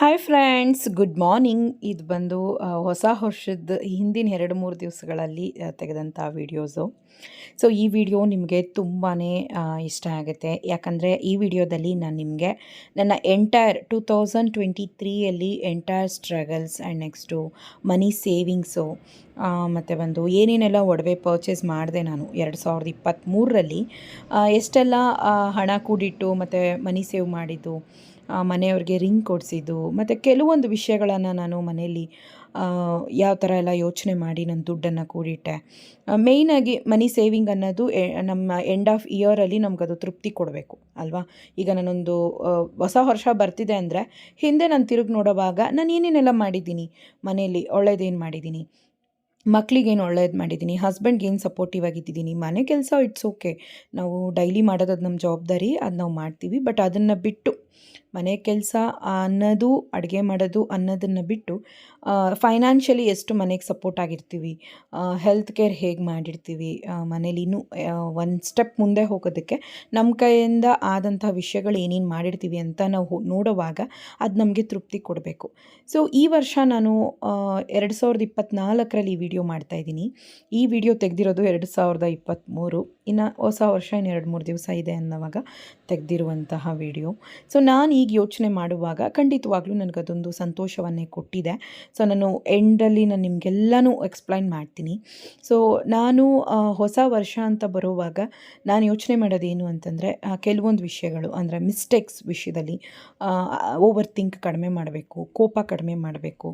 Hi friends good morning ಇದು ಬಂದು ಹೊಸ ವರ್ಷದ ಹಿಂದಿನ ಎರಡು ಮೂರು ದಿವಸಗಳಲ್ಲಿ ತೆಗೆದಂಥ ವೀಡಿಯೋಸು ಸೊ ಈ ವಿಡಿಯೋ ನಿಮಗೆ ತುಂಬಾ ಇಷ್ಟ ಆಗುತ್ತೆ. ಯಾಕಂದರೆ ಈ ವಿಡಿಯೋದಲ್ಲಿ ನಾನು ನಿಮಗೆ ನನ್ನ entire two thousand twenty ತ್ರೀಯಲ್ಲಿ entire struggles and next money savings ಮತ್ತು ಬಂದು ಏನೇನೆಲ್ಲ ಒಡವೆ ಪರ್ಚೇಸ್ ಮಾಡಿದೆ ನಾನು ಎರಡು ಸಾವಿರದ ಇಪ್ಪತ್ತ್ಮೂರರಲ್ಲಿ ಎಷ್ಟೆಲ್ಲ ಹಣ ಕೂಡಿಟ್ಟು ಮತ್ತು ಮನಿ ಸೇವ್ ಮಾಡಿದ್ದು ಮನೆಯವ್ರಿಗೆ ರಿಂಗ್ ಕೊಡಿಸಿದ್ದು, ಮತ್ತು ಕೆಲವೊಂದು ವಿಷಯಗಳನ್ನು ನಾನು ಮನೆಯಲ್ಲಿ ಯಾವ ಥರ ಎಲ್ಲ ಯೋಚನೆ ಮಾಡಿ ನನ್ನ ದುಡ್ಡನ್ನು ಕೂಡಿಟ್ಟೆ. ಮೇಯ್ನಾಗಿ ಮನಿ ಸೇವಿಂಗ್ ಅನ್ನೋದು ನಮ್ಮ ಎಂಡ್ ಆಫ್ ಇಯರಲ್ಲಿ ನಮಗದು ತೃಪ್ತಿ ಕೊಡಬೇಕು, ಅಲ್ವಾ? ಈಗ ನಾನೊಂದು ಹೊಸ ವರ್ಷ ಬರ್ತಿದೆ ಅಂದರೆ, ಹಿಂದೆ ನಾನು ತಿರುಗಿ ನೋಡೋವಾಗ ನಾನು ಏನೇನೆಲ್ಲ ಮಾಡಿದ್ದೀನಿ? ಮನೆಯಲ್ಲಿ ಒಳ್ಳೇದೇನು ಮಾಡಿದ್ದೀನಿ? ಮಕ್ಕಳಿಗೇನು ಒಳ್ಳೇದು ಮಾಡಿದ್ದೀನಿ? ಹಸ್ಬೆಂಡ್ಗೆ ಏನು ಸಪೋರ್ಟಿವ್ ಆಗಿದ್ದೀನಿ ಮನೆ ಕೆಲಸ ಇಟ್ಸ್ ಓಕೆ ನಾವು ಡೈಲಿ ಮಾಡೋದು ಅದು ನಮ್ಮ ಜವಾಬ್ದಾರಿ, ಅದು ನಾವು ಮಾಡ್ತೀವಿ ಬಟ್ ಅದನ್ನು ಬಿಟ್ಟು ಮನೆ ಕೆಲಸ ಅನ್ನೋದು, ಅಡುಗೆ ಮಾಡೋದು ಅನ್ನೋದನ್ನು ಬಿಟ್ಟು ಫೈನಾನ್ಷಿಯಲಿ ಎಷ್ಟು ಮನೆಗೆ ಸಪೋರ್ಟ್ ಆಗಿರ್ತೀವಿ ಹೆಲ್ತ್ ಕೇರ್ ಹೇಗೆ ಮಾಡಿರ್ತೀವಿ ಮನೇಲಿ ಇನ್ನೂ ಒಂದು ಸ್ಟೆಪ್ ಮುಂದೆ ಹೋಗೋದಕ್ಕೆ ನಮ್ಮ ಕೈಯಿಂದ ಆದಂಥ ವಿಷಯಗಳು ಏನೇನು ಮಾಡಿರ್ತೀವಿ ಅಂತ ನಾವು ನೋಡುವಾಗ ಅದು ನಮಗೆ ತೃಪ್ತಿ ಕೊಡಬೇಕು. ಸೊ ಈ ವರ್ಷ ನಾನು ಎರಡು ಸಾವಿರದ ಇಪ್ಪತ್ತ್ನಾಲ್ಕರಲ್ಲಿ ಈ ವಿಡಿಯೋ ಮಾಡ್ತಾಯಿದ್ದೀನಿ ಈ ವಿಡಿಯೋ ತೆಗೆದಿರೋದು ಎರಡು ಸಾವಿರದ ಇಪ್ಪತ್ತ್ಮೂರು ಇನ್ನು ಹೊಸ ವರ್ಷ ಇನ್ನು ಎರಡು ಮೂರು ದಿವಸ ಇದೆ ಅನ್ನೋವಾಗ ತೆಗೆದಿರುವಂತಹ ವಿಡಿಯೋ ಸೊ ನಾನು ಈಗ ಯೋಚನೆ ಮಾಡುವಾಗ ಖಂಡಿತವಾಗ್ಲೂ ನನಗದೊಂದು ಸಂತೋಷವನ್ನೇ ಕೊಟ್ಟಿದೆ. ಸೊ ನಾನು ಎಂಡಲ್ಲಿ ನಾನು ನಿಮಗೆಲ್ಲನೂ ಎಕ್ಸ್ಪ್ಲೈನ್ ಮಾಡ್ತೀನಿ. ಸೊ ನಾನು ಹೊಸ ವರ್ಷ ಅಂತ ಬರುವಾಗ ನಾನು ಯೋಚನೆ ಮಾಡೋದೇನು ಅಂತಂದರೆ ಕೆಲವೊಂದು ವಿಷಯಗಳು, ಅಂದರೆ ಮಿಸ್ಟೇಕ್ಸ್ ವಿಷಯದಲ್ಲಿ ಓವರ್ ಥಿಂಕ್ ಕಡಿಮೆ ಮಾಡಬೇಕು, ಕೋಪ ಕಡಿಮೆ ಮಾಡಬೇಕು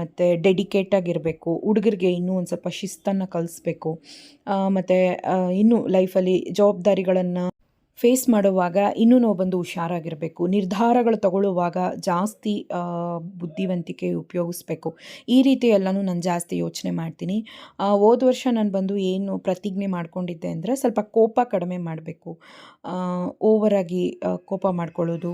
ಮತ್ತು ಡೆಡಿಕೇಟಾಗಿರಬೇಕು ಹುಡುಗರಿಗೆ ಇನ್ನೂ ಒಂದು ಸ್ವಲ್ಪ ಶಿಸ್ತನ್ನು ಕಲಿಸ್ಬೇಕು ಮತ್ತು ಇನ್ನೂ ಲೈಫಲ್ಲಿ ಜವಾಬ್ದಾರಿಗಳನ್ನು ಫೇಸ್ ಮಾಡುವಾಗ ಇನ್ನೂ ನಾವು ಬಂದು ಹುಷಾರಾಗಿರಬೇಕು. ನಿರ್ಧಾರಗಳು ತಗೊಳ್ಳುವಾಗ ಜಾಸ್ತಿ ಬುದ್ಧಿವಂತಿಕೆ ಉಪಯೋಗಿಸ್ಬೇಕು. ಈ ರೀತಿ ಎಲ್ಲನೂ ನಾನು ಜಾಸ್ತಿ ಯೋಚನೆ ಮಾಡ್ತೀನಿ. ಹೋದ ವರ್ಷ ನಾನು ಬಂದು ಏನು ಪ್ರತಿಜ್ಞೆ ಮಾಡ್ಕೊಂಡಿದ್ದೆ ಅಂದರೆ ಸ್ವಲ್ಪ ಕೋಪ ಕಡಿಮೆ ಮಾಡಬೇಕು. ಓವರಾಗಿ ಕೋಪ ಮಾಡ್ಕೊಳ್ಳೋದು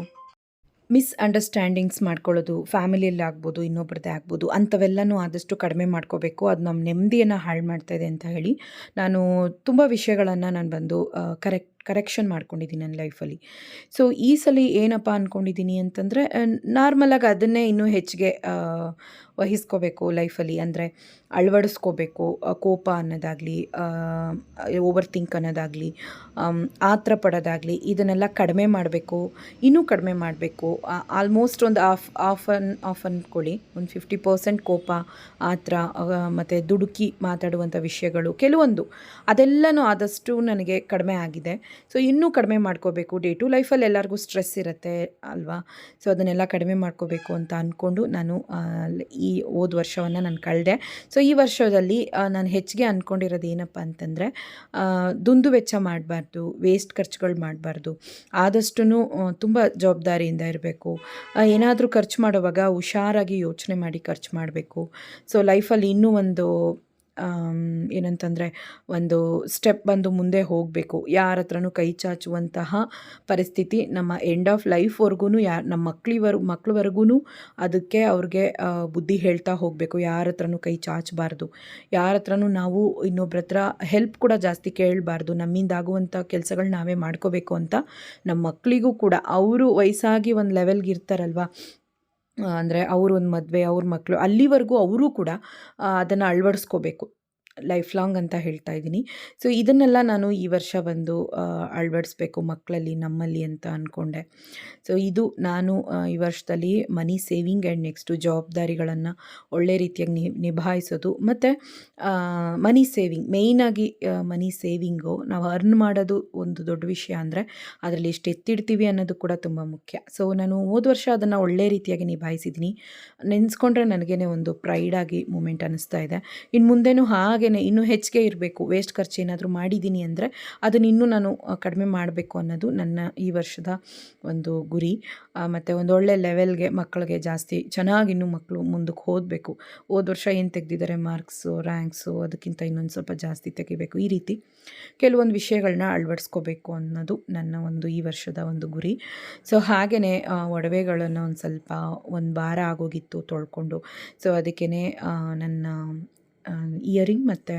ಮಿಸ್ ಅಂಡರ್ಸ್ಟ್ಯಾಂಡಿಂಗ್ಸ್ ಮಾಡ್ಕೊಳ್ಳೋದು ಫ್ಯಾಮಿಲಿಯಲ್ಲಿ ಆಗ್ಬೋದು, ಇನ್ನೊಬ್ರದ್ದೇ ಆಗ್ಬೋದು, ಅಂಥವೆಲ್ಲನೂ ಆದಷ್ಟು ಕಡಿಮೆ ಮಾಡ್ಕೋಬೇಕು. ಅದು ನಮ್ಮ ನೆಮ್ಮದಿಯನ್ನು ಹಾಳು ಮಾಡ್ತಾಯಿದೆ ಅಂತ ಹೇಳಿ ನಾನು ತುಂಬ ವಿಷಯಗಳನ್ನು ನಾನು ಬಂದು ಕರೆಕ್ಟ್ ಕರೆಕ್ಷನ್ ಮಾಡ್ಕೊಂಡಿದ್ದೀನಿ ನನ್ನ ಲೈಫಲ್ಲಿ ಸೊ ಈ ಸಲ ಏನಪ್ಪ ಅಂದ್ಕೊಂಡಿದ್ದೀನಿ ಅಂತಂದರೆ ನಾರ್ಮಲಾಗಿ ಅದನ್ನೇ ಇನ್ನೂ ಹೆಚ್ಚಿಗೆ ವಹಿಸ್ಕೋಬೇಕು ಲೈಫಲ್ಲಿ ಅಂದರೆ, ಅಳವಡಿಸ್ಕೋಬೇಕು ಕೋಪ ಅನ್ನೋದಾಗಲಿ ಓವರ್ ಥಿಂಕ್ ಅನ್ನೋದಾಗಲಿ ಆತ್ರ ಪಡೋದಾಗಲಿ, ಇದನ್ನೆಲ್ಲ ಕಡಿಮೆ ಮಾಡಬೇಕು, ಇನ್ನೂ ಕಡಿಮೆ ಮಾಡಬೇಕು. ಆಲ್ಮೋಸ್ಟ್ ಒಂದು ಆಫ್ ಆಫ್ ಅನ್ ಆಫ್ ಅಂದ್ಕೊಳ್ಳಿ ಒಂದು ಫಿಫ್ಟಿ ಪರ್ಸೆಂಟ್ ಕೋಪ, ಆತ್ರ ಮತ್ತು ದುಡುಕಿ ಮಾತಾಡುವಂಥ ವಿಷಯಗಳು, ಕೆಲವೊಂದು. ಅದೆಲ್ಲನೂ ಆದಷ್ಟು ನನಗೆ ಕಡಿಮೆ ಆಗಿದೆ. ಸೊ ಇನ್ನೂ ಕಡಿಮೆ ಮಾಡ್ಕೋಬೇಕು. ಡೇ ಟು ಲೈಫಲ್ಲಿ ಎಲ್ಲರಿಗೂ ಸ್ಟ್ರೆಸ್ ಇರುತ್ತೆ ಅಲ್ವಾ? ಸೊ ಅದನ್ನೆಲ್ಲ ಕಡಿಮೆ ಮಾಡ್ಕೋಬೇಕು ಅಂತ ಅಂದ್ಕೊಂಡು ನಾನು ಈ ಹೋದ ವರ್ಷವನ್ನು ನಾನು ಕಳೆದೆ. ಸೊ ಈ ವರ್ಷದಲ್ಲಿ ನಾನು ಹೆಚ್ಚಿಗೆ ಅಂದ್ಕೊಂಡಿರೋದು ಏನಪ್ಪ ಅಂತಂದರೆ ದುಂದು ವೆಚ್ಚ ಮಾಡಬಾರ್ದು ವೇಸ್ಟ್ ಖರ್ಚುಗಳು ಮಾಡಬಾರ್ದು. ಆದಷ್ಟು ತುಂಬ ಜವಾಬ್ದಾರಿಯಿಂದ ಇರಬೇಕು. ಏನಾದರೂ ಖರ್ಚು ಮಾಡುವಾಗ ಹುಷಾರಾಗಿ ಯೋಚನೆ ಮಾಡಿ ಖರ್ಚು ಮಾಡಬೇಕು. ಸೊ ಲೈಫಲ್ಲಿ ಇನ್ನೂ ಒಂದು ಏನಂತಂದರೆ ಒಂದು ಸ್ಟೆಪ್ ಬಂದು ಮುಂದೆ ಹೋಗಬೇಕು. ಯಾರ ಹತ್ರನೂ ಕೈ ಚಾಚುವಂತಹ ಪರಿಸ್ಥಿತಿ ನಮ್ಮ ಎಂಡ್ ಆಫ್ ಲೈಫ್ವರೆಗೂ ಯಾರು ನಮ್ಮ ಮಕ್ಕಳಿವರ್ ಮಕ್ಳವರೆಗೂ ಅದಕ್ಕೆ ಅವ್ರಿಗೆ ಬುದ್ಧಿ ಹೇಳ್ತಾ ಹೋಗಬೇಕು. ಯಾರ ಹತ್ರನೂ ಕೈ ಚಾಚಬಾರ್ದು. ಯಾರ ಹತ್ರನೂ ನಾವು ಇನ್ನೊಬ್ರ ಹತ್ರ ಹೆಲ್ಪ್ ಕೂಡ ಜಾಸ್ತಿ ಕೇಳಬಾರ್ದು. ನಮ್ಮಿಂದ ಆಗುವಂಥ ಕೆಲಸಗಳು ನಾವೇ ಮಾಡ್ಕೋಬೇಕು ಅಂತ ನಮ್ಮ ಮಕ್ಕಳಿಗೂ ಕೂಡ. ಅವರು ವಯಸ್ಸಾಗಿ ಒಂದು ಲೆವೆಲ್ಗೆ ಇರ್ತಾರಲ್ವ? ಅಂದರೆ ಅವ್ರ ಒಂದು ಮದುವೆ ಅವ್ರ ಮಕ್ಕಳು ಅಲ್ಲಿವರೆಗೂ ಅವರು ಕೂಡ ಅದನ್ನು ಅಳವಡಿಸ್ಕೋಬೇಕು. ಲೈಫ್ ಲಾಂಗ್ ಅಂತ ಹೇಳ್ತಾ ಇದ್ದೀನಿ. ಸೊ ಇದನ್ನೆಲ್ಲ ನಾನು ಈ ವರ್ಷ ಬಂದು ಅಳವಡಿಸ್ಬೇಕು ಮಕ್ಕಳಲ್ಲಿ ನಮ್ಮಲ್ಲಿ ಅಂತ ಅಂದ್ಕೊಂಡೆ ಸೊ ಇದು ನಾನು ಈ ವರ್ಷದಲ್ಲಿ ಮನಿ ಸೇವಿಂಗ್ ಆ್ಯಂಡ್ ನೆಕ್ಸ್ಟು ಜವಾಬ್ದಾರಿಗಳನ್ನು ಒಳ್ಳೆ ರೀತಿಯಾಗಿ ನಿ, ನಿಭಾಯಿಸೋದು. ಮತ್ತು ಮನಿ ಸೇವಿಂಗ್ ಮೇಯ್ನಾಗಿ ಮನಿ ಸೇವಿಂಗು ನಾವು ಅರ್ನ್ ಮಾಡೋದು ಒಂದು ದೊಡ್ಡ ವಿಷಯ ಅಂದರೆ, ಅದರಲ್ಲಿ ಎಷ್ಟು ಎತ್ತಿಡ್ತೀವಿ ಅನ್ನೋದು ಕೂಡ ತುಂಬ ಮುಖ್ಯ. ಸೊ ನಾನು ಹೋದ ವರ್ಷ ಅದನ್ನು ಒಳ್ಳೆ ರೀತಿಯಾಗಿ ನಿಭಾಯಿಸಿದ್ದೀನಿ. ನೆನೆಸ್ಕೊಂಡ್ರೆ ನನಗೇ ಒಂದು ಪ್ರೈಡಾಗಿ ಮೂಮೆಂಟ್ ಅನ್ನಿಸ್ತಾ ಇದೆ. ಇನ್ನು ಮುಂದೆನೂ ಹಾಗೇ ಇನ್ನೂ ಹೆಚ್ಚಿಗೆ ಇರಬೇಕು. ವೇಸ್ಟ್ ಖರ್ಚು ಏನಾದರೂ ಮಾಡಿದ್ದೀನಿ ಅಂದರೆ ಅದನ್ನು ಇನ್ನೂ ನಾನು ಕಡಿಮೆ ಮಾಡಬೇಕು ಅನ್ನೋದು ನನ್ನ ಈ ವರ್ಷದ ಒಂದು ಗುರಿ. ಮತ್ತು ಒಂದು ಒಳ್ಳೆ ಲೆವೆಲ್ಗೆ ಮಕ್ಕಳಿಗೆ ಜಾಸ್ತಿ ಚೆನ್ನಾಗಿ ಇನ್ನೂ ಮಕ್ಕಳು ಮುಂದಕ್ಕೆ ಓದಬೇಕು ಹೋದ ವರ್ಷ ಏನು ತೆಗೆದಿದ್ದಾರೆ? ಮಾರ್ಕ್ಸು ರ್ಯಾಂಕ್ಸು ಅದಕ್ಕಿಂತ ಇನ್ನೊಂದು ಸ್ವಲ್ಪ ಜಾಸ್ತಿ ತೆಗಿಬೇಕು. ಈ ರೀತಿ ಕೆಲವೊಂದು ವಿಷಯಗಳನ್ನ ಅಳವಡಿಸ್ಕೋಬೇಕು ಅನ್ನೋದು ನನ್ನ ಒಂದು ಈ ವರ್ಷದ ಒಂದು ಗುರಿ. ಸೊ ಹಾಗೆಯೇ ಒಡವೆಗಳನ್ನು ಒಂದು ಸ್ವಲ್ಪ ಒಂದು ವಾರ ಆಗೋಗಿತ್ತು ತೊಳ್ಕೊಂಡು. ಸೊ ಅದಕ್ಕೇ ನನ್ನ ಇಯರಿಂಗ್ ಮತ್ತು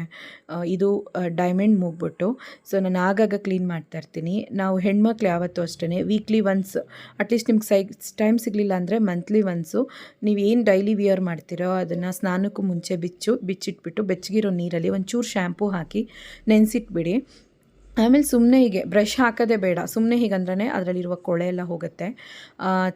ಇದು ಡೈಮಂಡ್ ಮೂಗ್ಬಿಟ್ಟು. ಸೊ, ನಾನು ಆಗಾಗ ಕ್ಲೀನ್ ಮಾಡ್ತಾ ಇರ್ತೀನಿ. ನಾವು ಹೆಣ್ಮಕ್ಳು ಯಾವತ್ತೂ ಅಷ್ಟೇ ವೀಕ್ಲಿ ಒನ್ಸ್ ಅಟ್ಲೀಸ್ಟ್ ನಿಮ್ಗೆ ಸೈ, ಟೈಮ್ ಸಿಗಲಿಲ್ಲ ಅಂದರೆ ಮಂತ್ಲಿ ಒನ್ಸು. ನೀವು ಏನು ಡೈಲಿ ವಿಯರ್ ಮಾಡ್ತೀರೋ ಅದನ್ನು ಸ್ನಾನಕ್ಕೂ ಮುಂಚೆ ಬಿಚ್ಚು, ಬಿಚ್ಚಿಟ್ಬಿಟ್ಟು ಬೆಚ್ಚಗಿರೋ ನೀರಲ್ಲಿ ಒಂಚೂರು ಶ್ಯಾಂಪೂ ಹಾಕಿ ನೆನೆಸಿಟ್ಬಿಡಿ. ಆಮೇಲೆ ಸುಮ್ಮನೆ ಹೀಗೆ ಬ್ರಷ್ ಹಾಕೋದೇ ಬೇಡ. ಸುಮ್ಮನೆ ಹೀಗಂದ್ರೆ ಅದರಲ್ಲಿರುವ ಕೊಳೆ ಎಲ್ಲ ಹೋಗುತ್ತೆ.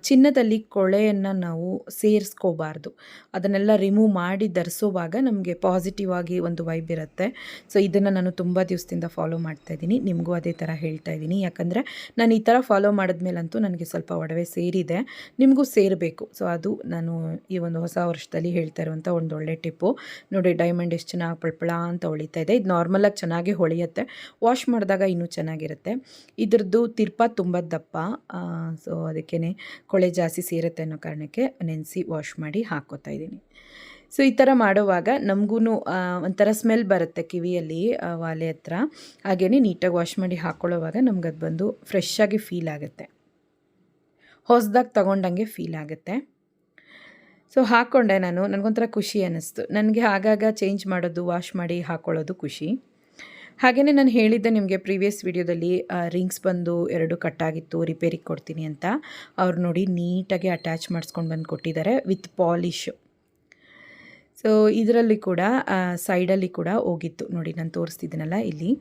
ಚಿನ್ನದಲ್ಲಿ ಕೊಳೆಯನ್ನು ನಾವು ಸೇರಿಸ್ಕೋಬಾರ್ದು. ಅದನ್ನೆಲ್ಲ ರಿಮೂವ್ ಮಾಡಿ ಧರಿಸೋವಾಗ ನಮಗೆ ಪಾಸಿಟಿವ್ ಆಗಿ ಒಂದು ವೈಬ್ ಇರುತ್ತೆ. ಸೊ ಇದನ್ನು ನಾನು ತುಂಬ ದಿವಸದಿಂದ ಫಾಲೋ ಮಾಡ್ತಾ ಇದ್ದೀನಿ. ನಿಮಗೂ ಅದೇ ಥರ ಹೇಳ್ತಾ ಇದ್ದೀನಿ. ಯಾಕಂದರೆ ನಾನು ಈ ಥರ ಫಾಲೋ ಮಾಡಿದ್ಮೇಲಂತೂ ನನಗೆ ಸ್ವಲ್ಪ ಒಡವೆ ಸೇರಿದೆ. ನಿಮಗೂ ಸೇರಬೇಕು. ಸೊ ಅದು ನಾನು ಈ ಒಂದು ಹೊಸ ವರ್ಷದಲ್ಲಿ ಹೇಳ್ತಾ ಇರುವಂಥ ಒಂದು ಒಳ್ಳೆ ಟಿಪ್ಪು. ನೋಡಿ ಡೈಮಂಡ್ ಎಷ್ಟು ಚೆನ್ನಾಗಿ ಪಳಪಳ ಅಂತ ಹೊಳಿತಾ ಇದೆ. ಇದು ನಾರ್ಮಲಾಗಿ ಚೆನ್ನಾಗಿ ಹೊಳೆಯುತ್ತೆ. ವಾಶ್ ಮಾಡಿದಾಗ ಇನ್ನೂ ಚೆನ್ನಾಗಿರುತ್ತೆ. ಇದ್ರದ್ದು ತಿರ್ಪ ತುಂಬ ದಪ್ಪ ಸೊ ಅದಕ್ಕೇ ಕೊಳೆ ಜಾಸ್ತಿ ಸೇರುತ್ತೆ ಅನ್ನೋ ಕಾರಣಕ್ಕೆ ನೆನೆಸಿ ವಾಶ್ ಮಾಡಿ ಹಾಕೋತಾ ಇದ್ದೀನಿ. ಸೊ ಈ ಥರ ಮಾಡುವಾಗ ನಮಗೂ ಒಂಥರ ಸ್ಮೆಲ್ ಬರುತ್ತೆ ಕಿವಿಯಲ್ಲಿ ವಾಲೆ ಹತ್ರ. ಹಾಗೆಯೇ ನೀಟಾಗಿ ವಾಶ್ ಮಾಡಿ ಹಾಕ್ಕೊಳ್ಳೋವಾಗ ನಮ್ಗೆ ಅದು ಬಂದು ಫ್ರೆಶ್ ಆಗಿ ಫೀಲ್ ಆಗುತ್ತೆ. ಹೊಸ್ದಾಗಿ ತಗೊಂಡಂಗೆ ಫೀಲ್ ಆಗುತ್ತೆ. ಸೊ ಹಾಕ್ಕೊಂಡೆ ನಾನು. ನನಗೊಂಥರ ಖುಷಿ ಅನ್ನಿಸ್ತು. ನನಗೆ ಆಗಾಗ ಚೇಂಜ್ ಮಾಡೋದು ವಾಶ್ ಮಾಡಿ ಹಾಕ್ಕೊಳ್ಳೋದು ಖುಷಿ. ಹಾಗೆಯೇ ನಾನು ಹೇಳಿದ್ದೆ ನಿಮಗೆ ಪ್ರೀವಿಯಸ್ ವಿಡಿಯೋದಲ್ಲಿ ರಿಂಗ್ಸ್ ಬಂದು ಎರಡು ಕಟ್ಟಾಗಿತ್ತು ರಿಪೇರಿಗೆ ಕೊಡ್ತೀನಿ ಅಂತ. ಅವ್ರು ನೋಡಿ ನೀಟಾಗಿ ಅಟ್ಯಾಚ್ ಮಾಡಿಸ್ಕೊಂಡು ಬಂದು ಕೊಟ್ಟಿದ್ದಾರೆ ವಿತ್ ಪಾಲಿಶ್ ಸೊ ಇದರಲ್ಲಿ ಕೂಡ ಸೈಡಲ್ಲಿ ಕೂಡ ಹೋಗಿತ್ತು. ನೋಡಿ, ನಾನು ತೋರಿಸ್ತಿದ್ದೀನಲ್ಲ ಇಲ್ಲಿ.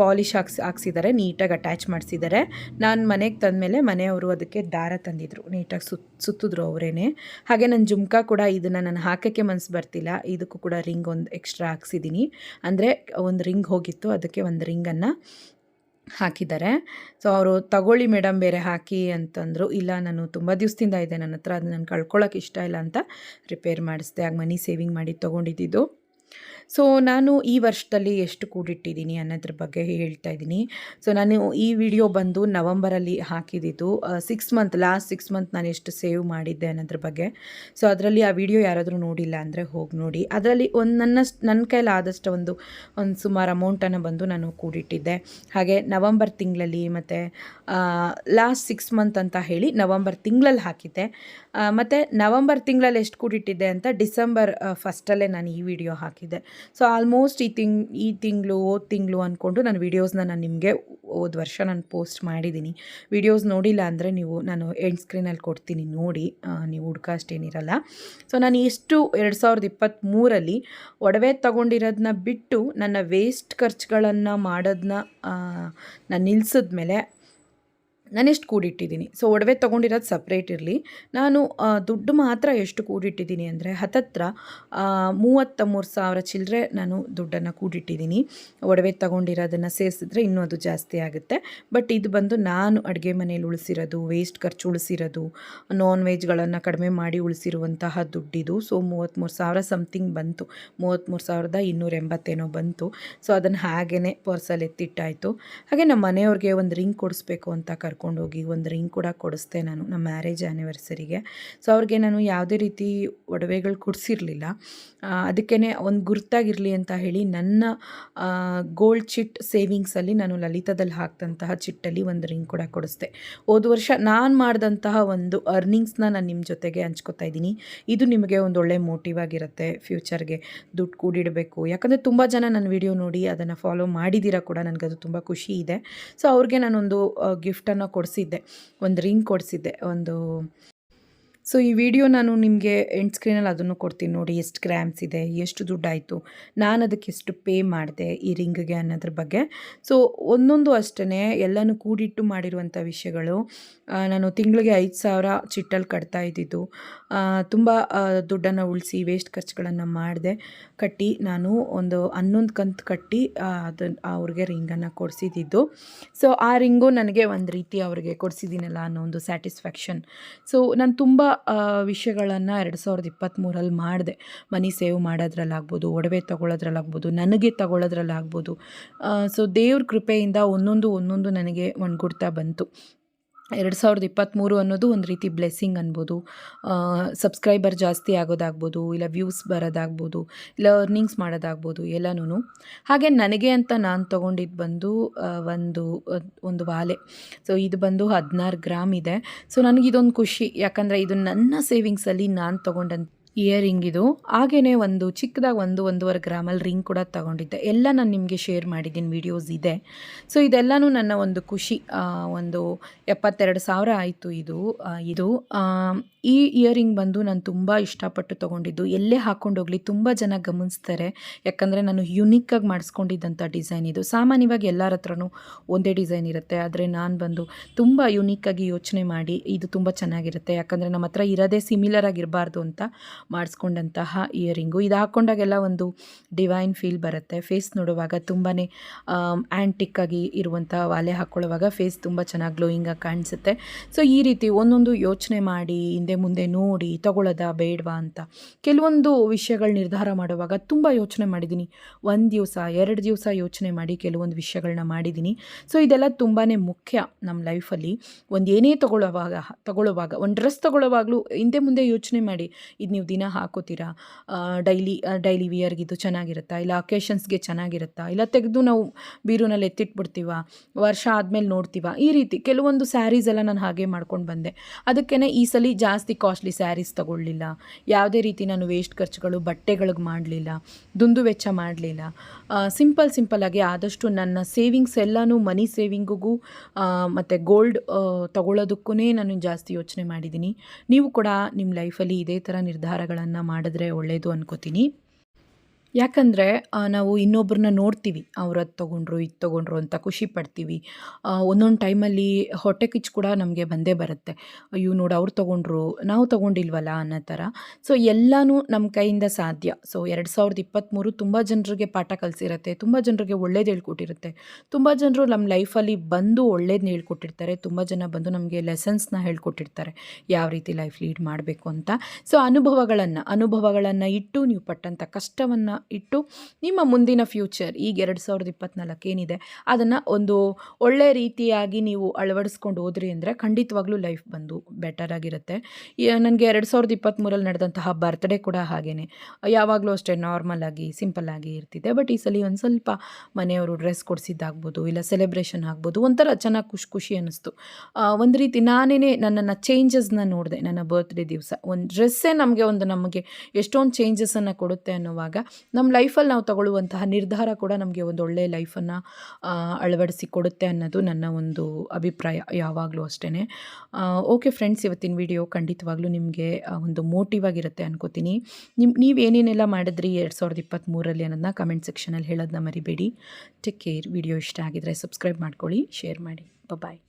ಪಾಲಿಶ್ ಹಾಕ್ಸ್ ಹಾಕ್ಸಿದ್ದಾರೆ ನೀಟಾಗಿ ಅಟ್ಯಾಚ್ ಮಾಡಿಸಿದ್ದಾರೆ ನಾನು ಮನೆಗೆ ತಂದಮೇಲೆ ಮನೆಯವರು ಅದಕ್ಕೆ ದಾರ ತಂದಿದ್ರು. ನೀಟಾಗಿ ಸುತ್, ಸುತ್ತಿದ್ರು ಅವರೇನೆ. ಹಾಗೆ ನನ್ನ ಜುಮ್ಕಾ ಕೂಡ ಇದನ್ನು ನಾನು ಹಾಕೋಕ್ಕೆ ಮನಸ್ಸು ಬರ್ತಿಲ್ಲ. ಇದಕ್ಕೂ ಕೂಡ ರಿಂಗ್ ಒಂದು ಎಕ್ಸ್ಟ್ರಾ ಹಾಕ್ಸಿದ್ದೀನಿ ಅಂದರೆ ಒಂದು ರಿಂಗ್ ಹೋಗಿತ್ತು. ಅದಕ್ಕೆ ಒಂದು ರಿಂಗನ್ನು ಹಾಕಿದ್ದಾರೆ. ಸೊ ಅವರು ತಗೊಳ್ಳಿ ಮೇಡಮ್ ಬೇರೆ ಹಾಕಿ ಅಂತಂದರು, ಇಲ್ಲ ನಾನು ತುಂಬ ದಿವಸದಿಂದ ಇದೆ ನನ್ನ ಹತ್ರ ಅದು ನಾನು ಕಳ್ಕೊಳ್ಳೋಕೆ ಇಷ್ಟ ಇಲ್ಲ ಅಂತ ರಿಪೇರ್ ಮಾಡಿಸಿದೆ, ಆಗ ಮನಿ ಸೇವಿಂಗ್ ಮಾಡಿ ತೊಗೊಂಡಿದ್ದು. ಸೊ ನಾನು ಈ ವರ್ಷದಲ್ಲಿ ಎಷ್ಟು ಕೂಡಿಟ್ಟಿದ್ದೀನಿ ಅನ್ನೋದ್ರ ಬಗ್ಗೆ ಹೇಳ್ತಾ ಇದ್ದೀನಿ. ಸೊ ನಾನು ಈ ವಿಡಿಯೋ ಬಂದು ನವಂಬರಲ್ಲಿ ಹಾಕಿದ್ದು six month last six month ನಾನು ಎಷ್ಟು ಸೇವ್ ಮಾಡಿದ್ದೆ ಅನ್ನೋದ್ರ ಬಗ್ಗೆ. ಸೊ ಅದರಲ್ಲಿ ಆ ವಿಡಿಯೋ ಯಾರಾದರೂ ನೋಡಿಲ್ಲ ಅಂದರೆ ಹೋಗಿ ನೋಡಿ. ಅದರಲ್ಲಿ ಒಂದು ನನ್ನ ನನ್ನ ಕೈಲಿ ಆದಷ್ಟು ಒಂದು ಒಂದು ಸುಮಾರು ಅಮೌಂಟನ್ನು ಬಂದು ನಾನು ಕೂಡಿಟ್ಟಿದ್ದೆ. ಹಾಗೆ ನವಂಬರ್ ತಿಂಗಳಲ್ಲಿ ಮತ್ತು ಲಾಸ್ಟ್ ಸಿಕ್ಸ್ ಮಂತ್ ಅಂತ ಹೇಳಿ ನವಂಬರ್ ತಿಂಗಳಲ್ಲಿ ಹಾಕಿದ್ದೆ. ಮತ್ತು ನವಂಬರ್ ತಿಂಗಳಲ್ಲಿ ಎಷ್ಟು ಕೂಡಿಟ್ಟಿದ್ದೆ ಅಂತ ಡಿಸೆಂಬರ್ ಫಸ್ಟಲ್ಲೇ ನಾನು ಈ ವಿಡಿಯೋ ಹಾಕಿದ್ದೆ. ಸೊ ಆಲ್ಮೋಸ್ಟ್ ಈ ತಿಂಗ್, ಈ ತಿಂಗಳು ಓದ್ ತಿಂಗಳು ಅಂದ್ಕೊಂಡು ನಾನು ವೀಡಿಯೋಸ್ನ ನಾನು ನಿಮಗೆ ಹೋದ ವರ್ಷ ನಾನು ಪೋಸ್ಟ್ ಮಾಡಿದ್ದೀನಿ ವೀಡಿಯೋಸ್ ನೋಡಿಲ್ಲ ಅಂದರೆ ನೀವು, ನಾನು ಎಂಡ್ ಸ್ಕ್ರೀನಲ್ಲಿ ಕೊಡ್ತೀನಿ ನೋಡಿ. ನೀವು ಹುಡ್ಕಾಸ್ಟ್ ಏನಿರಲ್ಲ. ಸೊ ನಾನು ಇಷ್ಟು ಎರಡು ಸಾವಿರದ ಇಪ್ಪತ್ತ್ಮೂರಲ್ಲಿ ಒಡವೆ ತಗೊಂಡಿರೋದನ್ನ ಬಿಟ್ಟು ನನ್ನ ವೇಸ್ಟ್ ಖರ್ಚುಗಳನ್ನು ಮಾಡೋದನ್ನ ನಾನು ನಿಲ್ಲಿಸಿದ್ಮೇಲೆ ನಾನೆಷ್ಟು ಕೂಡಿಟ್ಟಿದ್ದೀನಿ. ಸೊ ಒಡವೆ ತೊಗೊಂಡಿರೋದು ಸಪ್ರೇಟ್ ಇರಲಿ. ನಾನು ದುಡ್ಡು ಮಾತ್ರ ಎಷ್ಟು ಕೂಡಿಟ್ಟಿದ್ದೀನಿ ಅಂದರೆ ಹತ್ತತ್ರ ಮೂವತ್ತ ಮೂರು ಸಾವಿರ ಚಿಲ್ಲರೆ ನಾನು ದುಡ್ಡನ್ನು ಕೂಡಿಟ್ಟಿದ್ದೀನಿ. ಒಡವೆ ತೊಗೊಂಡಿರೋದನ್ನು ಸೇರಿಸಿದ್ರೆ ಇನ್ನೂ ಅದು ಜಾಸ್ತಿ ಆಗುತ್ತೆ. ಬಟ್ ಇದು ಬಂದು ನಾನು ಅಡುಗೆ ಮನೇಲಿ ಉಳಿಸಿರೋದು ವೇಸ್ಟ್ ಖರ್ಚು ಉಳಿಸಿರೋದು ನಾನ್ ವೆಜ್ಗಳನ್ನು ಕಡಿಮೆ ಮಾಡಿ ಉಳಿಸಿರುವಂತಹ ದುಡ್ಡಿದು. ಸೊ ಮೂವತ್ತ್ಮೂರು ಸಾವಿರ ಸಮಥಿಂಗ್ ಬಂತು. ಮೂವತ್ತ್ಮೂರು ಸಾವಿರದ ಇನ್ನೂರ ಎಂಬತ್ತೇನೋ ಬಂತು. ಸೊ ಅದನ್ನು ಹಾಗೇ ಪರ್ಸಲ್ಲಿ ಎತ್ತಿಟ್ಟಾಯಿತು. ಹಾಗೆ ನಮ್ಮ ಮನೆಯವ್ರಿಗೆ ಒಂದು ರಿಂಗ್ ಕೊಡಿಸ್ಬೇಕು ಅಂತ ಕರ್ಕೊಂಡೋಗಿ ಒಂದು ರಿಂಗ್ ಕೂಡ ಕೊಡಿಸ್ದೆ ನಾನು ನಮ್ಮ ಮ್ಯಾರೇಜ್ ಆ್ಯನಿವರ್ಸರಿಗೆ. ಸೊ, ಅವ್ರಿಗೆ ನಾನು ಯಾವುದೇ ರೀತಿ ಒಡವೆಗಳು ಕೊಡಿಸಿರಲಿಲ್ಲ. ಅದಕ್ಕೇ ಒಂದು ಗುರ್ತಾಗಿರಲಿ ಅಂತ ಹೇಳಿ ನನ್ನ ಗೋಲ್ಡ್ ಚಿಟ್ ಸೇವಿಂಗ್ಸಲ್ಲಿ ನಾನು ಲಲಿತದಲ್ಲಿ ಹಾಕ್ದಂತಹ ಚಿಟ್ಟಲ್ಲಿ ಒಂದು ರಿಂಗ್ ಕೂಡ ಕೊಡಿಸ್ದೆ. ಹೋದ ವರ್ಷ ನಾನು ಮಾಡಿದಂತಹ ಒಂದು ಅರ್ನಿಂಗ್ಸ್ನ ನಾನು ನಿಮ್ಮ ಜೊತೆಗೆ ಹಂಚ್ಕೋತಾ ಇದ್ದೀನಿ. ಇದು ನಿಮಗೆ ಒಂದು ಒಳ್ಳೆ ಮೋಟಿವ್ ಆಗಿರುತ್ತೆ ಫ್ಯೂಚರ್ಗೆ ದುಡ್ಡು ಕೂಡಿಡಬೇಕು. ಯಾಕಂದರೆ ತುಂಬ ಜನ ನನ್ನ ವಿಡಿಯೋ ನೋಡಿ ಅದನ್ನು ಫಾಲೋ ಮಾಡಿದ್ದೀರಾ ಕೂಡ ನನಗದು ತುಂಬ ಖುಷಿ ಇದೆ. ಸೊ, ಅವ್ರಿಗೆ ನಾನೊಂದು ಗಿಫ್ಟನ್ನು ಕೊಡಿಸಿದ್ದೆ ಒಂದು ರಿಂಗ್ ಕೊಡಿಸಿದ್ದೆ ಒಂದು ಸೊ ಈ ವಿಡಿಯೋ ನಾನು ನಿಮಗೆ ಎಂಡ್ ಸ್ಕ್ರೀನಲ್ಲಿ ಅದನ್ನು ಕೊಡ್ತೀನಿ ನೋಡಿ, ಎಷ್ಟು ಗ್ರಾಮ್ಸ್ ಇದೆ, ಎಷ್ಟು ದುಡ್ಡಾಯಿತು, ನಾನು ಅದಕ್ಕೆ ಎಷ್ಟು ಪೇ ಮಾಡಿದೆ ಈ ರಿಂಗ್ಗೆ ಅನ್ನೋದ್ರ ಬಗ್ಗೆ. ಸೊ ಒಂದೊಂದು ಅಷ್ಟೇ ಎಲ್ಲನೂ ಕೂಡಿಟ್ಟು ಮಾಡಿರುವಂಥ ವಿಷಯಗಳು. ನಾನು ತಿಂಗಳಿಗೆ ಐದು ಸಾವಿರ ಚಿಟ್ಟಲ್ಲಿ ಕಟ್ತಾ ಇದ್ದಿದ್ದು. ತುಂಬ ದುಡ್ಡನ್ನು ಉಳಿಸಿ ವೇಸ್ಟ್ ಖರ್ಚುಗಳನ್ನು ಮಾಡಿದೆ. ಕಟ್ಟಿ ನಾನು ಒಂದು ಹನ್ನೊಂದು ಕಂತು ಕಟ್ಟಿ ಅದನ್ನು ಅವ್ರಿಗೆ ರಿಂಗನ್ನು ಕೊಡಿಸಿದ್ದು ಸೊ ಆ ರಿಂಗು ನನಗೆ ಒಂದು ರೀತಿ ಅವ್ರಿಗೆ ಕೊಡಿಸಿದ್ದೀನಲ್ಲ ಅನ್ನೋ ಒಂದು ಸ್ಯಾಟಿಸ್ಫ್ಯಾಕ್ಷನ್ ಸೊ ನಾನು ತುಂಬ ವಿಷಯಗಳನ್ನು ಎರಡು ಸಾವಿರದ ಇಪ್ಪತ್ತ್ಮೂರಲ್ಲಿ ಮಾಡಿದೆ. ಮನಿ ಸೇವ್ ಮಾಡೋದ್ರಲ್ಲಾಗ್ಬೋದು, ಒಡವೆ ತೊಗೊಳೋದ್ರಲ್ಲಾಗ್ಬೋದು, ನನಗೆ ತಗೊಳ್ಳೋದ್ರಲ್ಲಾಗ್ಬೋದು ಸೊ ದೇವ್ರ ಕೃಪೆಯಿಂದ ಒಂದೊಂದು ಒಂದೊಂದು ನನಗೆ ಒಣಗುಡ್ತಾ ಬಂತು. ಎರಡು ಸಾವಿರದ ಇಪ್ಪತ್ತ್ಮೂರು ಅನ್ನೋದು ಒಂದು ರೀತಿ ಬ್ಲೆಸ್ಸಿಂಗ್ ಅನ್ಬೋದು. ಸಬ್ಸ್ಕ್ರೈಬರ್ ಜಾಸ್ತಿ ಆಗೋದಾಗ್ಬೋದು, ಇಲ್ಲ ವ್ಯೂಸ್ ಬರೋದಾಗ್ಬೋದು, ಇಲ್ಲ ಅರ್ನಿಂಗ್ಸ್ ಮಾಡೋದಾಗ್ಬೋದು ಎಲ್ಲನೂ ಹಾಗೆ ನನಗೆ ಅಂತ ನಾನು ತೊಗೊಂಡಿದ್ದು ಬಂದು ಒಂದು ಒಂದು ವಾಲೆ. ಸೊ ಇದು ಬಂದು ಹದಿನಾರು ಗ್ರಾಮ್ ಇದೆ. ಸೊ ನನಗಿದೊಂದು ಖುಷಿ. ಯಾಕಂದರೆ ಇದು ನನ್ನ ಸೇವಿಂಗ್ಸಲ್ಲಿ ನಾನು ತೊಗೊಂಡಂತ ಇಯರಿಂಗ್ ಇದು. ಹಾಗೆಯೇ ಒಂದು ಚಿಕ್ಕದಾಗಿ ಒಂದು ಒಂದೂವರೆ ಗ್ರಾಮಲ್ಲಿ ರಿಂಗ್ ಕೂಡ ತಗೊಂಡಿದ್ದೆ. ಎಲ್ಲ ನಾನು ನಿಮಗೆ ಶೇರ್ ಮಾಡಿದ್ದೀನಿ ವಿಡಿಯೋಸ್ ಇದೆ. ಸೊ ಇದೆಲ್ಲನೂ ನನ್ನ ಒಂದು ಖುಷಿ ಒಂದು ಎಪ್ಪತ್ತೆರಡು ಸಾವಿರ ಆಯಿತು ಇದು ಇದು. ಈ ಇಯರಿಂಗ್ ಬಂದು ನಾನು ತುಂಬ ಇಷ್ಟಪಟ್ಟು ತೊಗೊಂಡಿದ್ದು. ಎಲ್ಲೇ ಹೋಗಲಿ, ತುಂಬ ಜನ ಗಮನಿಸ್ತಾರೆ. ಯಾಕಂದರೆ ನಾನು ಯುನಿಕ್ಕಾಗಿ ಮಾಡಿಸ್ಕೊಂಡಿದ್ದಂಥ ಡಿಸೈನ್ ಇದು. ಸಾಮಾನ್ಯವಾಗಿ ಎಲ್ಲರ ಹತ್ರನೂ ಒಂದೇ ಡಿಸೈನ್ ಇರುತ್ತೆ. ಆದರೆ ನಾನು ಬಂದು ತುಂಬ ಯುನಿಕ್ಕಾಗಿ ಯೋಚನೆ ಮಾಡಿ ಇದು ತುಂಬ ಚೆನ್ನಾಗಿರುತ್ತೆ. ಯಾಕಂದರೆ ನಮ್ಮ ಹತ್ರ ಇರೋದೇ ಸಿಮಿಲರ್ ಆಗಿರಬಾರ್ದು ಅಂತ ಮಾಡಿಸ್ಕೊಂಡಂತಹ ಇಯರಿಂಗು ಇದು ಹಾಕ್ಕೊಂಡಾಗೆಲ್ಲ ಒಂದು ಡಿವೈನ್ ಫೀಲ್ ಬರುತ್ತೆ. ಫೇಸ್ ನೋಡುವಾಗ ತುಂಬಾ ಆ್ಯಂಟಿಕ್ಕಾಗಿ ಇರುವಂಥ ವಾಲೆ ಹಾಕ್ಕೊಳ್ಳುವಾಗ ಫೇಸ್ ತುಂಬ ಚೆನ್ನಾಗಿ ಗ್ಲೋಯಿಂಗಾಗಿ ಕಾಣಿಸುತ್ತೆ. ಸೊ ಈ ರೀತಿ ಒಂದೊಂದು ಯೋಚನೆ ಮಾಡಿ, ಹಿಂದೆ ಮುಂದೆ ನೋಡಿ ತಗೊಳ್ಳೋದ ಬೇಡವಾ ಅಂತ ಕೆಲವೊಂದು ವಿಷಯಗಳು ನಿರ್ಧಾರ ಮಾಡುವಾಗ ತುಂಬ ಯೋಚನೆ ಮಾಡಿದ್ದೀನಿ ಒಂದು ದಿವಸ, ಎರಡು ದಿವಸ ಯೋಚನೆ ಮಾಡಿ ಕೆಲವೊಂದು ವಿಷಯಗಳನ್ನ ಮಾಡಿದ್ದೀನಿ ಸೊ ಇದೆಲ್ಲ ತುಂಬಾ ಮುಖ್ಯ ನಮ್ಮ ಲೈಫಲ್ಲಿ ಒಂದು ಏನೇ ತಗೊಳ್ಳುವಾಗ ತಗೊಳ್ಳುವಾಗ ಒಂದು ಡ್ರೆಸ್ ತಗೊಳ್ಳುವಾಗಲೂ ಹಿಂದೆ ಮುಂದೆ ಯೋಚನೆ ಮಾಡಿ, ಇದು ನೀವು ದಿನ ಹಾಕೋತೀರಾ? ಡೈಲಿ ಡೈಲಿ ವಿಯರ್ಗೆ ಇದು ಚೆನ್ನಾಗಿರುತ್ತಾ? ಇಲ್ಲ ಅಕೇಶನ್ಸ್ಗೆ ಚೆನ್ನಾಗಿರುತ್ತಾ? ಇಲ್ಲ ತೆಗೆದು ನಾವು ಬೀರೂನಲ್ಲಿ ಎತ್ತಿಟ್ಬಿಡ್ತೀವ? ವರ್ಷ ಆದಮೇಲೆ ನೋಡ್ತೀವ? ಈ ರೀತಿ ಕೆಲವೊಂದು ಸ್ಯಾರೀಸ್ ಎಲ್ಲ ನಾನು ಹಾಗೆ ಮಾಡ್ಕೊಂಡು ಬಂದೆ. ಅದಕ್ಕೇ ಈ ಸಲ ಜಾಸ್ತಿ ಕಾಸ್ಟ್ಲಿ ಸ್ಯಾರೀಸ್ ತಗೊಳ್ಳಿಲ್ಲ. ಯಾವುದೇ ರೀತಿ ನಾನು ವೇಸ್ಟ್ ಖರ್ಚುಗಳು ಬಟ್ಟೆಗಳಿಗೆ ಮಾಡಲಿಲ್ಲ. ದುಂದು ವೆಚ್ಚ ಮಾಡಲಿಲ್ಲ. ಸಿಂಪಲ್ ಸಿಂಪಲ್ಲಾಗಿ ಆದಷ್ಟು ನನ್ನ ಸೇವಿಂಗ್ಸ್ ಎಲ್ಲನೂ ಮನಿ ಸೇವಿಂಗಿಗೂ ಮತ್ತು ಗೋಲ್ಡ್ ತಗೊಳ್ಳೋದಕ್ಕೂ ನಾನು ಜಾಸ್ತಿ ಯೋಚನೆ ಮಾಡಿದ್ದೀನಿ. ನೀವು ಕೂಡ ನಿಮ್ಮ ಲೈಫಲ್ಲಿ ಇದೇ ಥರ ನಿರ್ಧಾರಗಳನ್ನು ಮಾಡಿದ್ರೆ ಒಳ್ಳೆಯದು ಅನ್ಕೋತೀನಿ. ಯಾಕಂದರೆ ನಾವು ಇನ್ನೊಬ್ಬರನ್ನ ನೋಡ್ತೀವಿ. ಅವ್ರು ಅದು ತೊಗೊಂಡ್ರು, ಇದು ತೊಗೊಂಡ್ರು ಅಂತ ಖುಷಿ ಪಡ್ತೀವಿ. ಒಂದೊಂದು ಟೈಮಲ್ಲಿ ಹೊಟ್ಟೆ ಕಿಚ್ಚು ಕೂಡ ನಮಗೆ ಬಂದೇ ಬರುತ್ತೆ. ಅಯ್ಯೋ, ನೋಡು ಅವ್ರು ತೊಗೊಂಡ್ರು, ನಾವು ತೊಗೊಂಡಿಲ್ವಲ್ಲ? ಅನ್ನೋ ಥರ. ಸೊ, ಎಲ್ಲನೂ ನಮ್ಮ ಕೈಯಿಂದ ಸಾಧ್ಯ. ಸೊ, ಎರಡು ಸಾವಿರದ ಇಪ್ಪತ್ತ್ಮೂರು ತುಂಬ ಜನರಿಗೆ ಪಾಠ ಕಲಿಸಿರುತ್ತೆ, ತುಂಬ ಜನರಿಗೆ ಒಳ್ಳೇದು ಹೇಳ್ಕೊಟ್ಟಿರುತ್ತೆ. ತುಂಬ ಜನರು ನಮ್ಮ ಲೈಫಲ್ಲಿ ಬಂದು ಒಳ್ಳೇದನ್ನ ಹೇಳ್ಕೊಟ್ಟಿರ್ತಾರೆ. ತುಂಬ ಜನ ಬಂದು ನಮಗೆ ಲೆಸನ್ಸ್ನ ಹೇಳ್ಕೊಟ್ಟಿರ್ತಾರೆ. ಯಾವ ರೀತಿ ಲೈಫ್ ಲೀಡ್ ಮಾಡಬೇಕು ಅಂತ. ಸೊ, ಅನುಭವಗಳನ್ನು ಅನುಭವಗಳನ್ನು ಇಟ್ಟು ನೀವು ಪಟ್ಟಂಥ ಕಷ್ಟವನ್ನು ಇಟ್ಟು ನಿಮ್ಮ ಮುಂದಿನ ಫ್ಯೂಚರ್ ಈಗ ಎರಡು ಸಾವಿರದ ಇಪ್ಪತ್ತ್ನಾಲ್ಕು ಏನಿದೆ, ಅದನ್ನು ಒಂದು ಒಳ್ಳೆ ರೀತಿಯಾಗಿ ನೀವು ಅಳವಡಿಸ್ಕೊಂಡು ಹೋದ್ರಿ ಅಂದರೆ ಖಂಡಿತವಾಗ್ಲೂ ಲೈಫ್ ಬಂದು ಬೆಟರ್ ಆಗಿರುತ್ತೆ. ನನಗೆ ಎರಡು ಸಾವಿರದ ಇಪ್ಪತ್ತ್ಮೂರಲ್ಲಿ ನಡೆದಂತಹ ಬರ್ತ್ಡೇ ಕೂಡ ಹಾಗೇ ಯಾವಾಗಲೂ ಅಷ್ಟೇ ನಾರ್ಮಲ್ ಆಗಿ ಸಿಂಪಲ್ ಆಗಿ ಇರ್ತಿದೆ. ಬಟ್ ಈ ಸಲ ಒಂದು ಸ್ವಲ್ಪ ಮನೆಯವರು ಡ್ರೆಸ್ ಕೊಡಿಸಿದ್ದಾಗ್ಬೋದು, ಇಲ್ಲ ಸೆಲೆಬ್ರೇಷನ್ ಆಗ್ಬೋದು, ಒಂಥರ ಚೆನ್ನಾಗಿ ಖುಷಿ ಖುಷಿ ಅನ್ನಿಸ್ತು. ಒಂದು ರೀತಿ ನಾನೇ ನನ್ನನ್ನು ಚೇಂಜಸ್ನ ನೋಡಿದೆ, ನನ್ನ ಬರ್ತ್ಡೇ ದಿವಸ. ಒಂದು ಡ್ರೆಸ್ಸೇ ನಮಗೆ ಒಂದು ನಮಗೆ ಎಷ್ಟೊಂದು ಚೇಂಜಸನ್ನು ಕೊಡುತ್ತೆ ಅನ್ನುವಾಗ ನಮ್ಮ ಲೈಫಲ್ಲಿ ನಾವು ತಗೊಳ್ಳುವಂತಹ ನಿರ್ಧಾರ ಕೂಡ ನಮಗೆ ಒಂದು ಒಳ್ಳೆಯ ಲೈಫನ್ನು ಅಳವಡಿಸಿ ಕೊಡುತ್ತೆ ಅನ್ನೋದು ನನ್ನ ಒಂದು ಅಭಿಪ್ರಾಯ ಯಾವಾಗಲೂ ಅಷ್ಟೇ ಓಕೆ ಫ್ರೆಂಡ್ಸ್, ಇವತ್ತಿನ ವಿಡಿಯೋ ಖಂಡಿತವಾಗ್ಲೂ ನಿಮಗೆ ಒಂದು ಮೋಟಿವ್ ಆಗಿರುತ್ತೆ ಅನ್ಕೋತೀನಿ. ನಿಮ್ಮ ನೀವು ಏನೇನೆಲ್ಲ ಮಾಡಿದ್ರಿ ಎರಡು ಸಾವಿರದ ಇಪ್ಪತ್ತ್ಮೂರಲ್ಲಿ ಅನ್ನೋದನ್ನ ಕಮೆಂಟ್ ಸೆಕ್ಷನಲ್ಲಿ ಹೇಳೋದನ್ನ ಮರಿಬೇಡಿ. ಟೇಕ್ ಕೇರ್, ವಿಡಿಯೋ ಇಷ್ಟ ಆಗಿದ್ರೆ ಸಬ್ಸ್ಕ್ರೈಬ್ ಮಾಡ್ಕೊಳ್ಳಿ, ಶೇರ್ ಮಾಡಿ. ಬಾಯ್